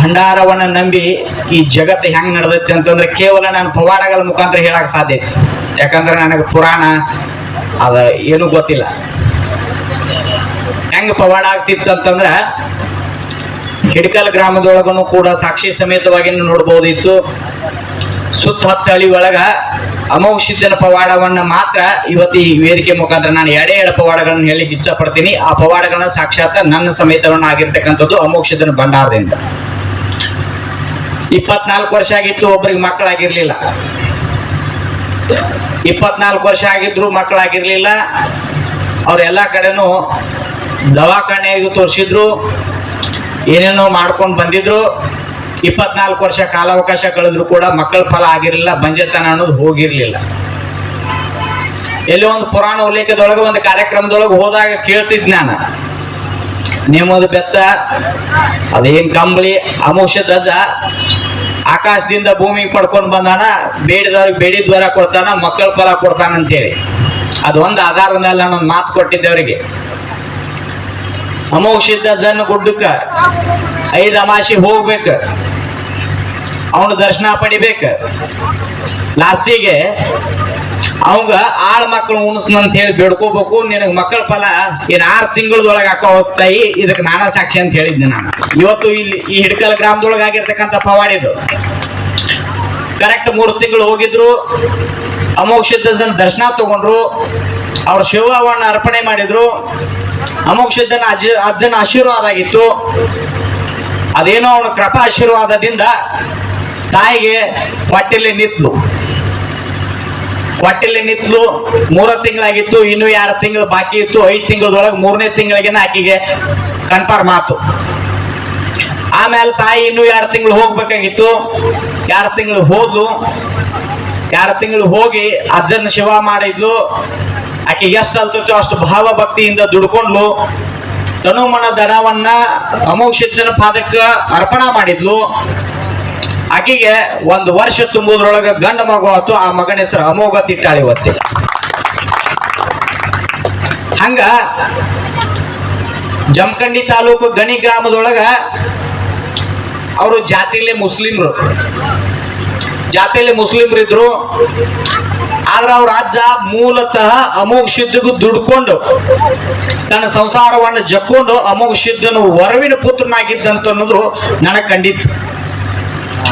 ಭಂಡಾರವನ್ನ ನಂಬಿ ಈ ಜಗತ್ತು ಹೆಂಗ್ ನಡೆದೈತಿ ಅಂತಂದ್ರೆ ಕೇವಲ ನಾನು ಪವಾಡಗಳ ಮುಖಾಂತರ ಹೇಳಕ್ ಸಾಧ್ಯ ಐತಿ. ಯಾಕಂದ್ರೆ ನನಗೆ ಪುರಾಣ ಅದ ಏನು ಗೊತ್ತಿಲ್ಲ. ಹೆಂಗ್ ಪವಾಡ ಆಗ್ತಿತ್ತು ಅಂತಂದ್ರ ಹಿಡಕಲ್ ಗ್ರಾಮದೊಳಗನು ಕೂಡ ಸಾಕ್ಷಿ ಸಮೇತವಾಗಿ ನೋಡ್ಬೋದಿತ್ತು. ಸುತ್ತ ಹತ್ತು ಹಳಿ ಒಳಗ ಅಮೌಷಿದ್ದನ ಪವಾಡವನ್ನ ಮಾತ್ರ ಇವತ್ತು ಈ ವೇದಿಕೆ ಮುಖಾಂತರ ನಾನು ಎಡೆ ಎರಡು ಪವಾಡಗಳನ್ನು ಹೇಳಿ ಇಚ್ಛಪಡ್ತೀನಿ. ಆ ಪವಾಡಗಳನ್ನ ಸಾಕ್ಷಾತ್ ನನ್ನ ಸಮೇತವನ್ನು ಆಗಿರ್ತಕ್ಕಂಥದ್ದು ಅಮೋಕ್ಷದನ ಭಂಡಾರದಿಂದ. ಇಪ್ಪತ್ನಾಲ್ಕು ವರ್ಷ ಆಗಿತ್ತು ಒಬ್ಬರಿಗೆ ಮಕ್ಕಳಾಗಿರ್ಲಿಲ್ಲ. ಇಪ್ಪತ್ನಾಲ್ಕು ವರ್ಷ ಆಗಿದ್ರು ಮಕ್ಕಳಾಗಿರ್ಲಿಲ್ಲ. ಅವರೆಲ್ಲ ಕಡೆನೂ ದವಾಖಾನೆಯಾಗಿ ತೋರಿಸಿದ್ರು. ಏನೇನೋ ಮಾಡ್ಕೊಂಡು ಬಂದಿದ್ರು. ಇಪ್ಪತ್ನಾಲ್ಕು ವರ್ಷ ಕಾಲಾವಕಾಶ ಕಳೆದ್ರು ಕೂಡ ಮಕ್ಕಳ ಫಲ ಆಗಿರಲಿಲ್ಲ, ಬಂಜೆತನ ಅನ್ನೋದು ಹೋಗಿರಲಿಲ್ಲ. ಎಲ್ಲೋ ಒಂದು ಪುರಾಣ ಉಲ್ಲೇಖದೊಳಗೆ ಒಂದು ಕಾರ್ಯಕ್ರಮದೊಳಗೆ ಹೋದಾಗ ಕೇಳ್ತಿದ್ ನಾನು. ನೇಮದ ಬೆತ್ತ, ಅದೇನ್ ಕಂಬಳಿ ಅಮೋಷ ಧ್ವಜ ಆಕಾಶದಿಂದ ಭೂಮಿಗೆ ಪಡ್ಕೊಂಡು ಬಂದಾನ, ಬೇಡಿದವ್ರಿಗೆ ಬೇಡಿದ ವರ ಕೊಡ್ತಾನ, ಮಕ್ಕಳ ಪರ ಕೊಡ್ತಾನ ಅಂತೇಳಿ. ಅದು ಒಂದು ಆಧಾರದ ಮೇಲೆ ನಾನು ಮಾತು ಕೊಟ್ಟಿದ್ದೆ ಅವರಿಗೆ. ಅಮೋಕ್ಷಿದ್ದ ಜನ್ ಗುಡ್ಡಕ್ಕ ಐದು ಅಮಾಶಿ ಹೋಗ್ಬೇಕ. ಅವನ ದರ್ಶನ ಪಡಿಬೇಕ. ಲಾಸ್ಟಿಗೆ ಅವಂಗ ಆಳ್ ಮಕ್ಕಳು ಉಣಿಸ್ನಂತ ಹೇಳಿ ಬೇಡ್ಕೋಬೇಕು. ನಿನಗೆ ಮಕ್ಕಳ ಫಲ ಏನ್ ಆರ್ ತಿಂಗಳದೊಳಗ ಹಾಕೋ ಹೋಗ್ತಾಯಿ ಇದಕ್ಕೆ ನಾನಾ ಸಾಕ್ಷಿ ಅಂತ ಹೇಳಿದ್ದೆ ನಾನು. ಇವತ್ತು ಇಲ್ಲಿ ಈ ಹಿಡ್ಕಲ್ ಗ್ರಾಮದೊಳಗ ಆಗಿರ್ತಕ್ಕಂಥ ಪವಾಡಿದು ಕರೆಕ್ಟ್ ಮೂರು ತಿಂಗಳು ಹೋಗಿದ್ರು. ಅಮೋಕ್ಷಿದ್ದನ ದರ್ಶನ ತಗೊಂಡ್ರು. ಅವ್ರ ಶಿವವನ್ನ ಅರ್ಪಣೆ ಮಾಡಿದ್ರು. ಅಮೋಕ್ಷಿದ್ದನ ಅಜ್ಜ ಅಜ್ಜನ ಆಶೀರ್ವಾದ ಆಗಿತ್ತು. ಅದೇನೋ ಅವನ ಕೃಪಾ ಆಶೀರ್ವಾದದಿಂದ ತಾಯಿಗೆ ಹೊಟ್ಟೆಲಿ ನಿತ್ಲು. ಹೊಟ್ಟೆಲಿ ನಿತ್ಲು ಮೂರ ತಿಂಗಳಾಗಿತ್ತು, ಇನ್ನು ಎರಡು ತಿಂಗಳು ಬಾಕಿ ಇತ್ತು. ಐದು ತಿಂಗಳದೊಳಗೆ ಮೂರನೇ ತಿಂಗಳಿಗೆ ಆಕೆಗೆ ಕನ್ಫರ್ಮ್ ಆತು. ಆಮೇಲೆ ತಾಯಿ ಇನ್ನು ಎರಡು ತಿಂಗಳು ಹೋಗ್ಬೇಕಾಗಿತ್ತು. ಎರಡು ತಿಂಗಳು ಹೋದ್ಲು. ಎರಡು ತಿಂಗಳು ಹೋಗಿ ಅಜ್ಜನ ಶಿವ ಮಾಡಿದ್ಲು. ಆಕೆ ಎಷ್ಟು ಸಲ್ತೈತೋ ಅಷ್ಟು ಭಾವ ಭಕ್ತಿಯಿಂದ ದುಡ್ಕೊಂಡ್ಲು. ತನುಮನ ದನವನ್ನ ಅಮೌಷಿದ್ದನ ಪಾದಕ್ಕೆ ಅರ್ಪಣಾ ಮಾಡಿದ್ಲು. ಆಕೆಗೆ ಒಂದು ವರ್ಷ ತುಂಬುದ್ರೊಳಗೆ ಗಂಡ ಮಗು ಆತು, ಆ ಮಗನ ಹೆಸರು ಅಮೋಘ ತಿಟ್ಟಾಳಿ ಇವತ್ತಿ. ಹಂಗ ಜಮಖಂಡಿ ತಾಲೂಕು ಗಣಿ ಗ್ರಾಮದೊಳಗ ಅವರು ಜಾತಿಲಿ ಮುಸ್ಲಿಮ್ರು. ಜಾತಿಲೆ ಮುಸ್ಲಿಮ್ರು ಇದ್ರು ಆದ್ರೆ ಅವ್ರ ಅಜ್ಜ ಮೂಲತಃ ಅಮೋಘ ಸಿದ್ಧಗೂ ದುಡ್ಕೊಂಡು, ತನ್ನ ಸಂಸಾರವನ್ನು ಜಕ್ಕೊಂಡು ಅಮೋಘ ಸಿದ್ಧನು ವರವಿನ ಪುತ್ರನಾಗಿದ್ದಂತ ಅನ್ನೋದು ನನಗೆ ಕಂಡಿತ್ತು.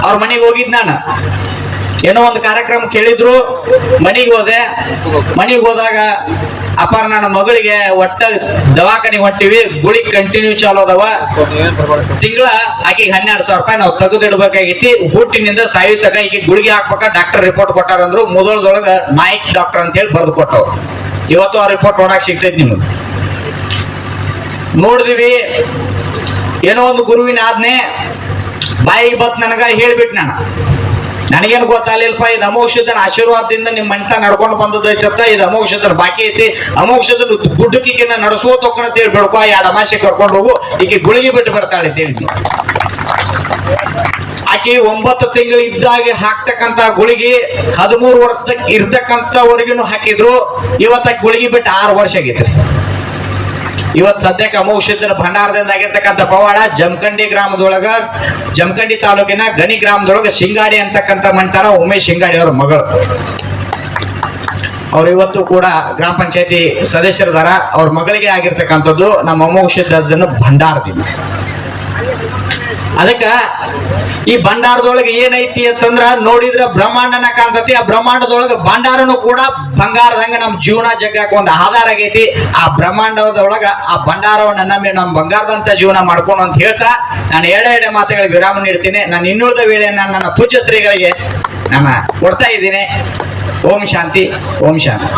ಅವ್ರ ಮನೆಗೆ ಹೋಗಿದ್ ನಾನು. ಏನೋ ಒಂದು ಕಾರ್ಯಕ್ರಮ ಕೇಳಿದ್ರು, ಮನೆಗೆ ಹೋದೆ. ಮನೆಗೆ ಹೋದಾಗ ಅಪಾರ ನನ್ನ ಮಗಳಿಗೆ ಒಟ್ಟ ದವಾಖಾನೆ ಹೊಟ್ಟಿವಿ ಗುಳಿ ಕಂಟಿನ್ಯೂ ಚಾಲು ಅದಾವ. ತಿಂಗಳ ಆಕೆಗೆ ಹನ್ನೆರಡು ಸಾವಿರ ರೂಪಾಯಿ ನಾವು ತೆಗೆದಿಡ್ಬೇಕಾಗೈತಿ. ಹುಟ್ಟಿನಿಂದ ಸಾಯು ತಗ ಈಗ ಗುಳಿಗೆ ಹಾಕ್ಬೇಕ ಡಾಕ್ಟರ್ ರಿಪೋರ್ಟ್ ಕೊಟ್ಟಾರಂದ್ರು ಮುದೋಳದೊಳಗ ಮಾಹಿತಿ ಡಾಕ್ಟರ್ ಅಂತ ಹೇಳಿ ಬರೆದು ಕೊಟ್ಟವ್ರು ಇವತ್ತು ಆ ರಿಪೋರ್ಟ್ ನೋಡಕ್ ಸಿಗ್ತೈತಿ ನಿಮ್ಗೆ. ನೋಡಿದಿವಿ. ಏನೋ ಒಂದು ಗುರುವಿನ ಆಜ್ಞೆ. ಬಾಯಿಗೆ ಬತ್ ನನಗ ಹೇಳ್ಬಿಟ್ಟು ನಾನು. ನನಗೇನು ಗೊತ್ತಾಗಲಿಲ್ಲಪ್ಪ, ಇದು ಅಮೋಕ್ಷದನ ಆಶೀರ್ವಾದದಿಂದ ನಿಮ್ಮ ಮಂಟ ನಡ್ಕೊಂಡು ಬಂದದೈತತ್ತ ಇದು ಅಮೋಕ್ಷದನ ಬಾಕಿ ಐತಿ. ಅಮೋಕ್ಷದ ಗುಡ್ಡಕ್ಕಿನ ನಡೆಸುವ ಹೇಳಿ ಬಿಡ್ಕೋ ಎರಡು ಅಮಾಸೆ ಕರ್ಕೊಂಡು ಹೋಗು, ಈಕೆ ಗುಳಿಗೆ ಬಿಟ್ಟು ಬರ್ತಾಳೆ ಅಂತ ಹೇಳಿದ್ವಿ ಆಕೆ ಒಂಬತ್ತು ತಿಂಗಳು ಇದ್ದಾಗ ಹಾಕ್ತಕ್ಕಂತ ಗುಳಿಗೆ ಹದಿಮೂರು ವರ್ಷದ ಇರ್ತಕ್ಕಂಥವರೆಗೂ ಹಾಕಿದ್ರು ಇವತ್ತ ಗುಳಿಗೆ ಬಿಟ್ಟು ಆರು ವರ್ಷ ಆಗೈತ್ರಿ. ಇವತ್ ಸದ್ಯಕ್ಕೆ ಅಮೋಕ್ಷಿತರ ಭಂಡಾರದಿಂದ ಆಗಿರ್ತಕ್ಕಂಥ ಪವಾಡ ಜಮಖಂಡಿ ಗ್ರಾಮದೊಳಗ, ಜಮಖಂಡಿ ತಾಲೂಕಿನ ಗಣಿ ಗ್ರಾಮದೊಳಗ ಶಿಂಗಾಡಿ ಅಂತಕ್ಕಂಥ ಮಂಟಾರ ಉಮೇಶ್ ಶಿಂಗಾಡಿ ಅವರ ಮಗಳು. ಅವ್ರು ಇವತ್ತು ಕೂಡ ಗ್ರಾಮ ಪಂಚಾಯತಿ ಸದಸ್ಯರದಾರ. ಅವ್ರ ಮಗಳಿಗೆ ಆಗಿರ್ತಕ್ಕಂಥದ್ದು ನಮ್ಮ ಅಮೋಕ್ಷಿತ ಭಂಡಾರದಿಂದ. ಅದಕ್ಕ ಈ ಭಂಡಾರದೊಳಗೆ ಏನೈತಿ ಅಂತಂದ್ರ ನೋಡಿದ್ರ ಬ್ರಹ್ಮಾಂಡನ ಕಾಣ್ತತಿ. ಆ ಬ್ರಹ್ಮಾಂಡದೊಳಗೆ ಭಂಡಾರನು ಕೂಡ ಬಂಗಾರದಂಗ ನಮ್ ಜೀವನ ಜಗ್ಗಾಕ ಒಂದು ಆಧಾರ ಆಗೈತಿ. ಆ ಬ್ರಹ್ಮಾಂಡದೊಳಗ ಆ ಭಂಡಾರವನ್ನ ನಂಬಿ ನಮ್ ಬಂಗಾರದಂತ ಜೀವನ ಮಾಡ್ಕೊಂಡು ಅಂತ ಹೇಳ್ತಾ ನಾನು ಎಡೆ ಎಡೆ ಮಾತುಗಳಿಗೆ ವಿರಾಮ ನೀಡ್ತೀನಿ. ನಾನು ಇನ್ನುಳಿದ ವೇಳೆಯನ್ನ ನನ್ನ ಪೂಜ್ಯ ಶ್ರೀಗಳಿಗೆ ನಾನು ಕೊಡ್ತಾ ಇದ್ದೀನಿ. ಓಂ ಶಾಂತಿ ಓಂ ಶಾಂತಿ.